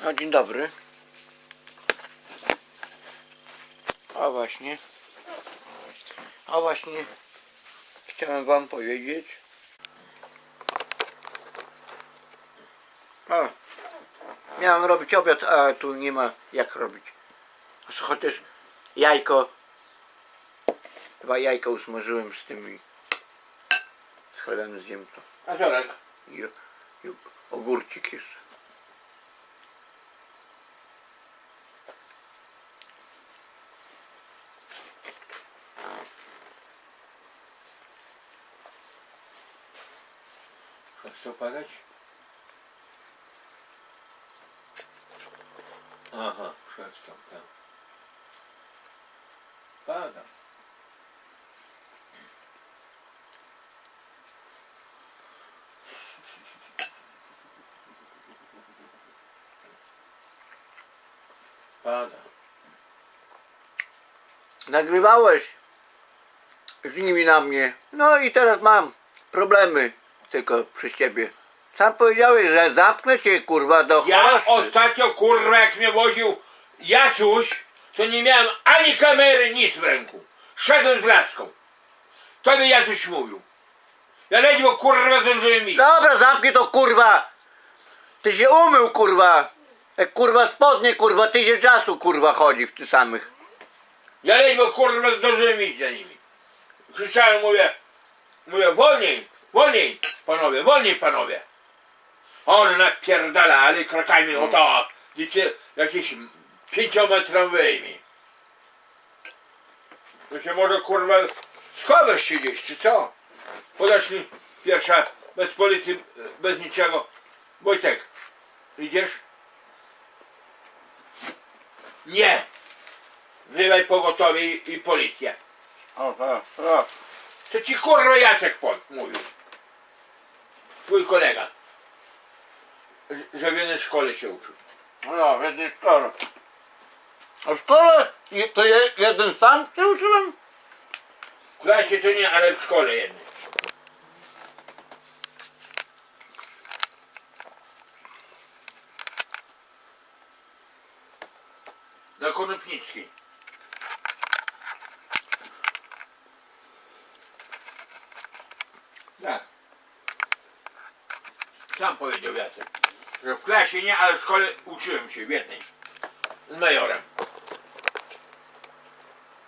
No, dzień dobry. A właśnie. A właśnie. Chciałem wam powiedzieć. A. Miałem robić obiad, a tu nie ma jak robić. Chociaż jajko. Dwa jajka usmażyłem z tymi. Z chlebem zjem to. A Żorek? I, i ogórcik jeszcze. Chcesz padać? Aha, przestał, tak. Pada. Pada. Nagrywałeś z nimi na mnie. No i teraz mam problemy tylko przez ciebie. Sam powiedziałeś, że zamknę cię kurwa do Ja ostatnio kurwa jak mnie woził Jacuś, to nie miałem ani kamery, nic w ręku. Szedłem z laską. To mi Jacuś mówił. Ja ledwo kurwa zdążyłem iść. Dobra, zamknij to kurwa. Ty się umył kurwa. Jak kurwa spodnie kurwa, tydzień czasu kurwa chodzi w tych samych. Ja ledwo kurwa zdążyłem iść za nimi. Krzyczałem, mówię, mówię, wolniej, wolniej, panowie, wolniej, panowie. On napierdala, ale krokami o tak, wiecie, jakieś pięciometrowymi. To się może kurwa schować się gdzieś, czy co? Podasz mi pierwsza, bez policji, bez niczego. Wojtek, idziesz? Nie! Wywaj pogotowie i, i policję. To ci kurwa Jacek mówił. Twój kolega. Że- Że w jednej szkole się uczył. No, w jednej szkole. A w szkole je- to je, jeden sam się uczyłem? W klasie to nie, ale w szkole jednej. Na Konopnickiej. Tak. Sam powiedział Jacek. Że w klasie nie, ale w szkole uczyłem się w jednej. Z majorem.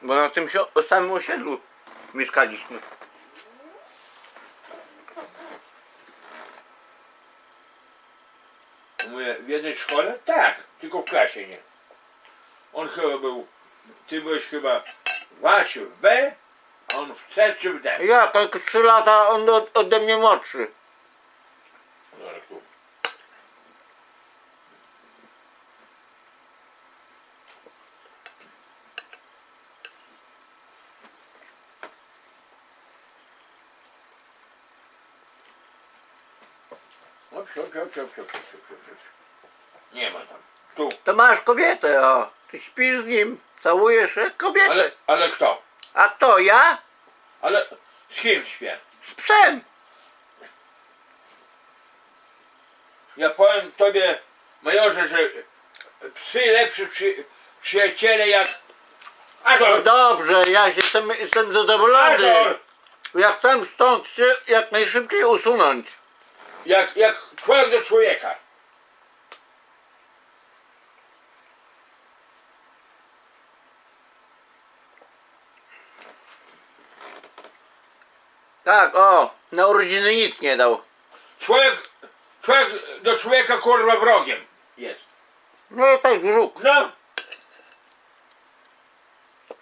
Bo na tym samym osiedlu mieszkaliśmy. Mówię, w jednej szkole? Tak, tylko w klasie nie. On chyba był, ty byłeś chyba w A czy w B, a on w C czy w D. Ja, tak 3 lata on od, ode mnie młodszy. Hop, hop, hop, hop. Nie ma tam. Tu. To masz kobietę, o. Ty śpisz z nim, całujesz e, kobietę. Ale, ale kto? A to ja? Ale z kim śpię? Z psem. Ja powiem tobie, majorze, że psy lepszy przy, przyjaciele jak... No Azor! dobrze, ja jestem, jestem zadowolony. Azor! Ja chcę stąd się jak najszybciej usunąć. Jak, jak człowiek do człowieka. Tak, o, na urodziny nic nie dał. Człowiek, człowiek do człowieka kurwa wrogiem jest. No tak wróg. No,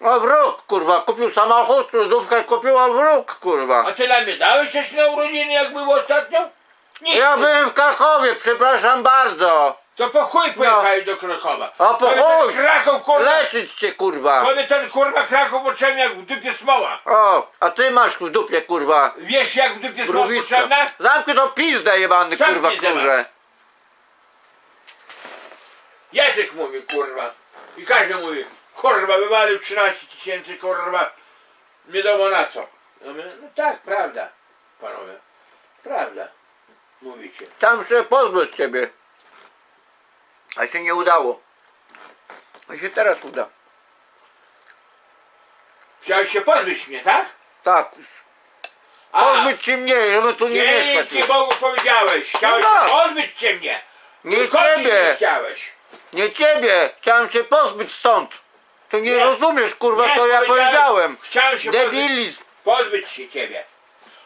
No wróg, kurwa, kupił samochód, lodówkę kupił, a wróg, kurwa. a ty dla mnie dałeś coś na urodziny jak było ostatnio? Nie. Ja byłem w Krakowie, przepraszam bardzo. To po chuj pojechałeś do Krakowa. A po chuj! Kraków kurwa, Leczyć cię, kurwa. tobie ten kurwa Kraków potrzebny jak w dupie smoła. O, a ty masz w dupie, kurwa, Wiesz jak w dupie smoła mrowisko. potrzebna? Zamknij to pizdę, jebany, Zamknij kurwa, temat. kurze. Jacek mówi kurwa. I każdy mówi, kurwa, wywalił 13 tysięcy, kurwa, nie wiadomo na co. Ja mówię, no tak, prawda, panowie, prawda, mówicie. Tam się pozbyć ciebie. A się nie udało. A się teraz uda. Chciałeś się pozbyć mnie, tak? Tak. A, Pozbyć się mnie, żeby tu nie mieszkać. Dzięki Bogu powiedziałeś. Chciałeś No tak. pozbyć się mnie. Nie ci ciebie. nie chciałeś. Nie ciebie! Chciałem się pozbyć stąd! Ty nie, Nie. rozumiesz, kurwa, Nie, co ja powiedziałem- powiedziałem! Chciałem się Debilizm! pozbyć się ciebie.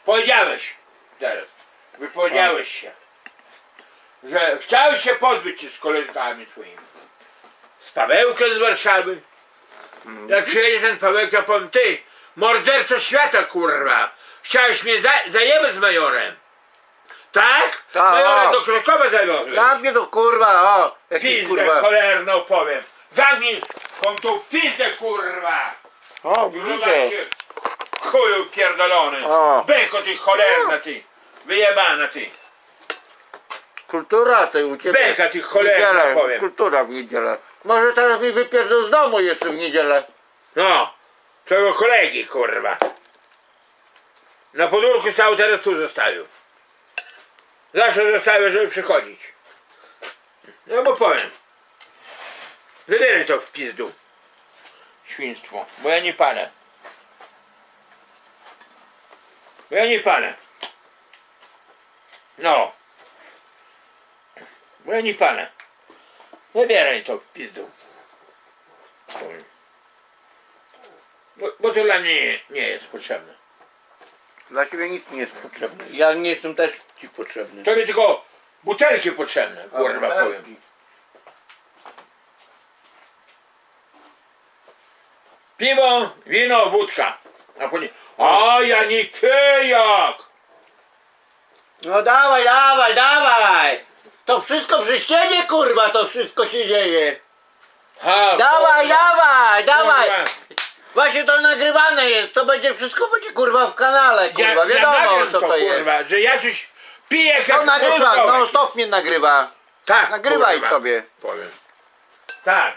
Powiedziałeś teraz. Wypowiedziałeś się. Że chciałeś się pozbyć się z koleżkami swoimi. Z Pawełkiem z Warszawy. Jak przyjedzie ten Pawełek, ja powiem, ty, morderco świata, kurwa. Chciałeś mnie za zajebać z majorem. Tak? Tak. Majora do Krakowa zawiozłeś. Zamknij to kurwa, o! Jaki Pizdę kurwa! cholerną powiem. Zamknij tą tą pizdę kurwa. O, Kurwa się chuju pierdolony. O. Beko ty cholerna ty. Wyjebana ty. Kultura tej u ciebie. Beka ty cholerna niedzielę, powiem. kultura w niedzielę. Może teraz mi wypierdol z domu jeszcze w niedzielę. No. Twojego kolegi kurwa. Na podwórku stał teraz tu zostawił. Zawsze zostawię, żeby przychodzić. No bo powiem. Wybieraj to w pizdu. Świństwo. Bo ja nie palę. Bo ja nie palę. No. Nie palę. Wybieraj to w pizdu. Bo, bo to dla mnie nie, nie jest potrzebne. Dla ciebie nic nie jest potrzebne. Ja nie jestem też ci potrzebny. To mi tylko butelki potrzebne, kurwa powiem. Piwo, wino, wódka. A później, a ja nie pijak. No dawaj, dawaj, dawaj! To wszystko przez ciebie, kurwa, to wszystko się dzieje. Ha, Dawaj, kurwa, dawaj, dawaj! kurwa. Właśnie to nagrywane jest, to będzie wszystko będzie kurwa w kanale, kurwa, wiadomo nagram co to, jest. kurwa, że ja coś piję jak To nagrywa, poszkołek. no stop mnie nagrywa. Tak, Nagrywaj kurwa, sobie. Powiem. Tak.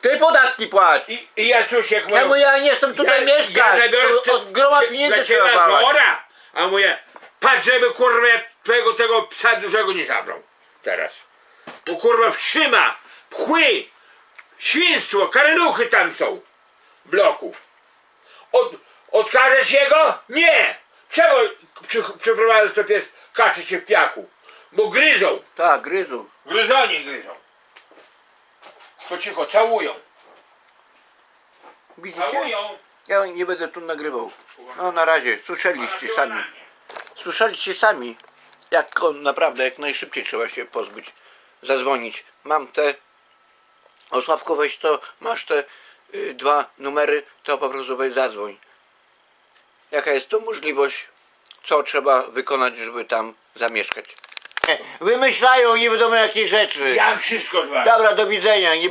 Ty podatki płać. I, i ja coś jak Czemu ja nie chcę tutaj mieszkać? ty- od groma pieniędzy trzeba ciebie walać. zora. A mówię, patrz żeby kurwa ja twojego tego psa dużego nie zabrał. Teraz. Bo kurwa wstrzyma, pchły, świństwo, kareluchy tam są. W bloku. Od, odkażesz jego? Nie. Czego przy, przyprowadzasz to pies kaczy się w piachu? Bo gryzą. Tak, gryzu. Gryzonie gryzą. To cicho, całują. Widzicie? Całują. Ja nie będę tu nagrywał. No na razie, słyszeliście sami. Słyszeliście sami, jak naprawdę, jak najszybciej trzeba się pozbyć, zadzwonić. Mam te, o Sławku weź to, masz te y, dwa numery, to po prostu weź zadzwoń. Jaka jest to możliwość, co trzeba wykonać, żeby tam zamieszkać. Wymyślają nie wiadomo jakie rzeczy. Ja wszystko dwa. Dobra, do widzenia. Nie